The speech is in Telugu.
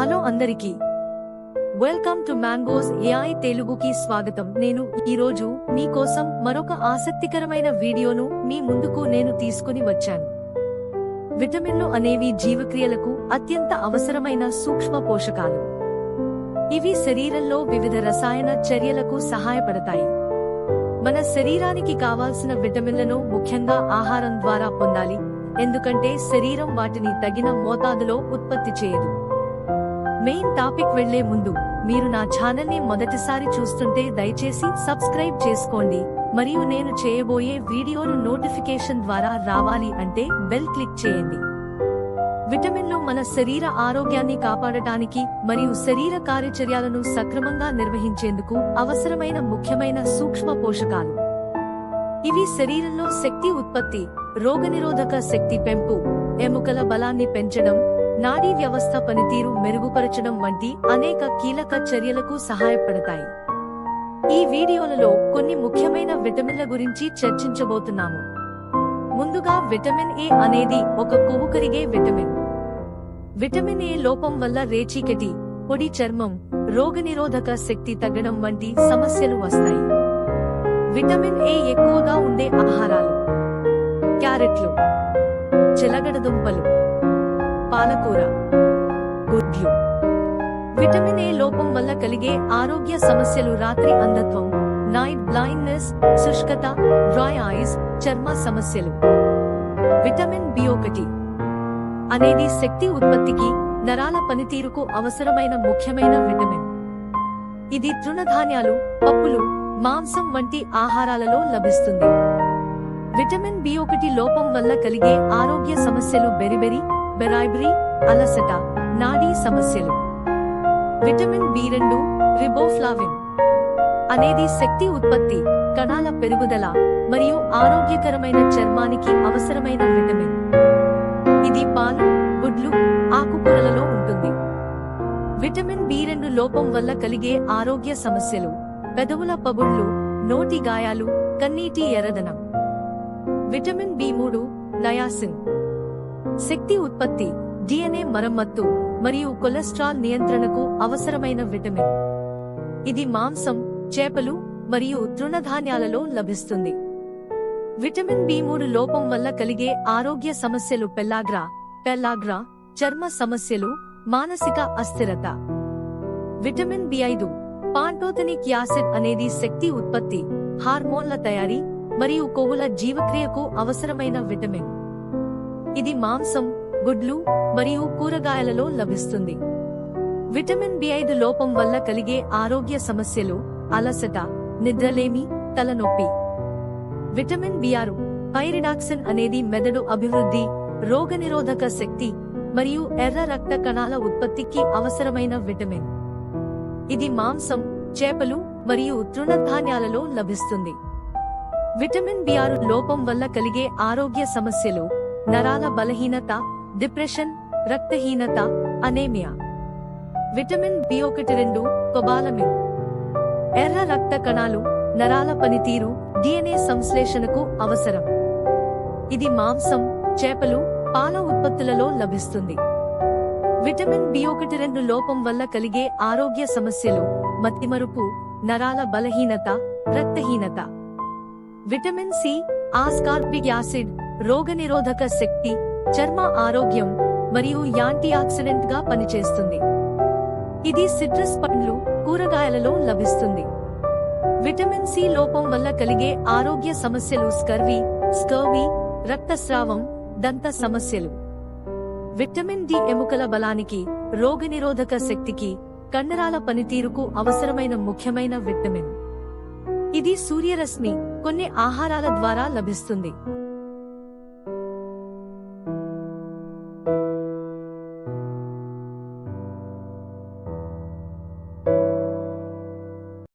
హలో అందరికీ. వెల్కమ్ టు మ్యాంగోస్ ఏఐ తెలుగుకి స్వాగతం. నేను ఈరోజు మీకోసం మరొక ఆసక్తికరమైన వీడియోను మీ ముందుకు నేను తీసుకుని వచ్చాను. విటమిన్లు అనేవి జీవక్రియలకు అత్యంత అవసరమైన సూక్ష్మ పోషకాలు. ఇవి శరీరంలో వివిధ రసాయన చర్యలకు సహాయపడతాయి. మన శరీరానికి కావాల్సిన విటమిన్లను ముఖ్యంగా ఆహారం ద్వారా పొందాలి. ఎందుకంటే శరీరం వాటిని తగిన మోతాదులో ఉత్పత్తి చేయదు. మెయిన్ టాపిక్ వెళ్ళే ముందు మీరు నా ఛానల్ని మొదటిసారి చూస్తుంటే దయచేసి సబ్స్క్రైబ్ చేసుకోండి. మరియు నేను చేయబోయే వీడియోలు నోటిఫికేషన్ ద్వారా రావాలి అంటే బెల్ క్లిక్ చేయండి. విటమిన్లు మన శరీర ఆరోగ్యాన్ని కాపాడటానికి మరియు శరీర కార్యచర్యలను సక్రమంగా నిర్వహించేందుకు అవసరమైన ముఖ్యమైన సూక్ష్మ పోషకాలు. ఇవి శరీరంలో శక్తి ఉత్పత్తి రోగనిరోధక శక్తి పెంపు ఎముకల బలాన్ని పెంచడం నాడీ వ్యవస్థ పనితీరు మెరుగుపరచడం వంటి అనేక కీలక చర్యలకు సహాయపడతాయి. ఈ వీడియోలలో కొన్ని ముఖ్యమైన విటమిన్ల గురించి చర్చించబోతున్నాము. ముందుగా విటమిన్ ఏ అనేది ఒక కొవ్వు కరిగే విటమిన్. విటమిన్ ఏ లోపం వల్ల రేచీకటి పొడి చర్మం రోగనిరోధక శక్తి తగ్గడం వంటి సమస్యలు వస్తాయి. విటమిన్ ఏ ఎక్కువగా ఉండే ఆహారాలు. క్యారెట్లు చిలగడదుంపలు పాలకూర. గుడ్లు విటమిన్ ఏ లోపం వల్ల కలిగే ఆరోగ్య సమస్యలు రాత్రి అంధత్వం నైట్ బ్లైండ్నెస్ శుష్కత డ్రై ఐస్ చర్మ సమస్యలు. విటమిన్ బి ఒకటి అనేది శక్తి ఉత్పత్తికి నరాల పనితీరుకు అవసరమైన ముఖ్యమైన విటమిన్. ఇది తృణధాన్యాలు పప్పులు మాంసం వంటి ఆహారాలలో లభిస్తుంది. విటమిన్ బి ఒకటి లోపం వల్ల కలిగే ఆరోగ్య సమస్యలు బెరిబెరి బెరాయిబ్రీ అలసట నాడీ సమస్యలు. విటమిన్ బి రెండు రిబోఫ్లావిన్ అనేది శక్తి ఉత్పత్తి కణాల పెరుగుదల మరియు ఆరోగ్యకరమైన చర్మానికి అవసరమైన విటమిన్. ఇది పాలు గుడ్లు ఆకుకూరలలో ఉంటుంది. విటమిన్ బి రెండు లోపం వల్ల కలిగే ఆరోగ్య సమస్యలు పెదవుల పగుళ్ళు నోటి గాయాలు కన్నీటి ఎరదనం. విటమిన్ బి మూడు నయాసిన్ శక్తి ఉత్పత్తి డిఎన్ఏ మరమ్మత్తు మరియు కొలెస్ట్రాల్ నియంత్రణకు అవసరమైన విటమిన్. ఇది మాంసం చేపలు మరియు తృణధాన్యాలలో లభిస్తుంది. విటమిన్ బి మూడు లోపం వల్ల కలిగే ఆరోగ్య సమస్యలు పెల్లాగ్రా పెల్లాగ్రా చర్మ సమస్యలు మానసిక అస్థిరత. విటమిన్ బి ఐదు పాంటోథనిక్ యాసిడ్ అనేది శక్తి ఉత్పత్తి హార్మోన్ల తయారీ మరియు కొవ్వుల జీవక్రియకు అవసరమైన విటమిన్. ఇది మాంసం గుడ్లు మరియు కూరగాయలలో లభిస్తుంది. విటమిన్ బి ఐదు లోపం వల్ల కలిగే ఆరోగ్య సమస్యలు అలసట నిద్రలేమి తలనొప్పి. విటమిన్ బి ఆరు పైరిడాక్సిన్ అనేది మెదడు అభివృద్ధి రోగనిరోధక శక్తి మరియు ఎర్ర రక్త కణాల ఉత్పత్తికి అవసరమైన విటమిన్. ఇది మాంసం చేపలు మరియు తృణధాన్యాలలో లభిస్తుంది. విటమిన్ బి ఆరు లోపం వల్ల కలిగే ఆరోగ్య సమస్యలు నరాల బలహీనత డిప్రెషన్ రక్తహీనత అనేమియా. విటమిన్ బి ఒకటి రెండు కొబాలమిన్. ఎర్ర రక్త కణాలు నరాల పనితీరు డిఎన్ఏ సంశ్లేషణకు అవసరం. ఇది మాంసం చేపలు పాల ఉత్పత్తులలో లభిస్తుంది. విటమిన్ బి ఒకటి రెండు లోపం వల్ల కలిగే ఆరోగ్య సమస్యలు మతిమరుపు నరాల బలహీనత రక్తహీనత. విటమిన్ సి ఆస్కార్బిక్ యాసిడ్ రోగనిరోధక శక్తి చర్మ ఆరోగ్యం మరియు యాంటీ ఆక్సిడెంట్గా పనిచేస్తుంది. ఇది సిట్రస్ పండ్లు కూరగాయలలో లభిస్తుంది. విటమిన్ సి లోపం వల్ల కలిగే ఆరోగ్య సమస్యలు స్కర్వీ స్కర్వీ రక్తస్రావం దంత సమస్యలు. విటమిన్ డి ఎముకల బలానికి రోగనిరోధక శక్తికి కండరాల పనితీరుకు అవసరమైన ముఖ్యమైన విటమిన్. ఇది సూర్యరశ్మి కొన్ని ఆహారాల ద్వారా లభిస్తుంది.